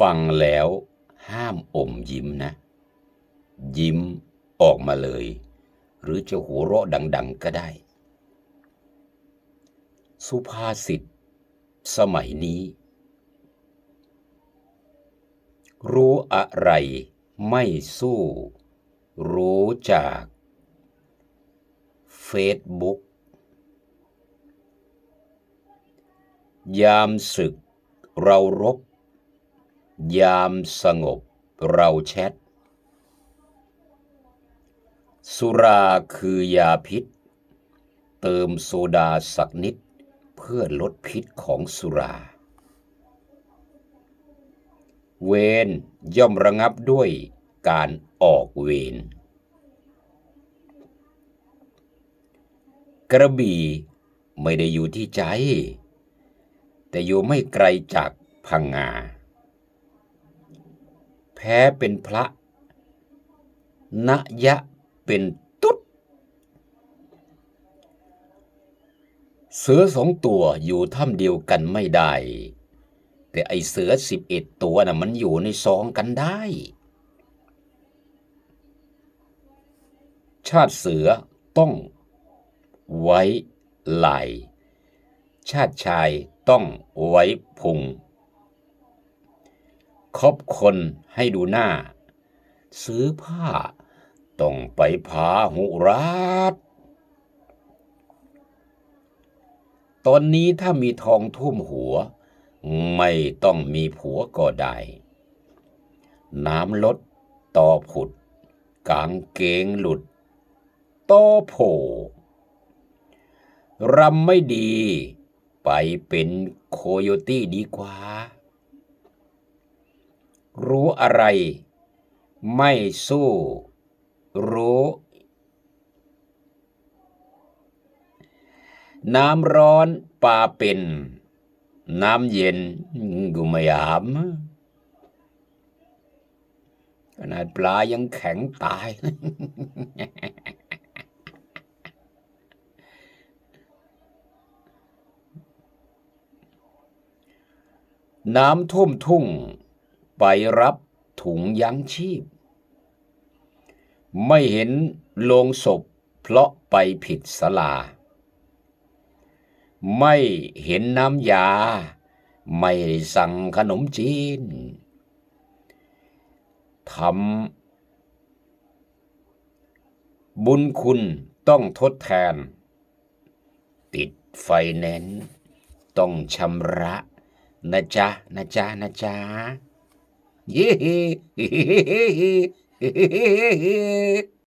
ฟังแล้วห้ามอมยิ้มนะ ยิ้มออกมาเลย หรือจะหัวเราะดัง ๆ ก็ได้ สุภาษิตสมัยนี้ รู้อะไรไม่สู้ รู้จากเฟซบุ๊กยามศึกเรารบ ยามสงบเราแชท สุราคือยาพิษ เติมโซดาสักนิด เพื่อลดพิษของสุรา เวรย่อมระงับด้วยการออกเวรกระบี่ไม่ได้อยู่ที่ใจ แต่อยู่ไม่ไกลจากพังงา แพ้เป็นพระนยะเป็นตุ๊ด เสือสองตัวอยู่ถ้ำเดียวกันไม่ได้ แต่ไอเสือสิบเอ็ดตัวน่ะมันอยู่ในซองกันได้ ชาติเสือต้องไว้ไหลชาติชายต้องไว้พุง คบคนให้ดูหน้า ซื้อผ้าต้องไปพาหุราชตอนนี้ถ้ามีทองท่วมหัว ไม่ต้องมีผัวก็ได้ น้ำลดต่อผุด กางเกงหลุดต่อโผรำไม่ดี ไปเป็นโคโยตี้ดีกว่า รู้อะไร ไม่สู้ รู้ น้ำร้อนปลาเป็น น้ำเย็นกูไม่อาบขนาดปลายังแข็งตาย น้ำท่วมทุ่ง ไปรับถุงยั้งชีพ ไม่เห็นโลงศพเพราะไปผิดสลา ไม่เห็นน้ำยา ไม่ได้สั่งขนมจีนทำบุญคุณต้องทดแทน ติดไฟแนนซ์ต้องชำระนะจ๊ะนะจ๊ะนะจ๊ะ เย้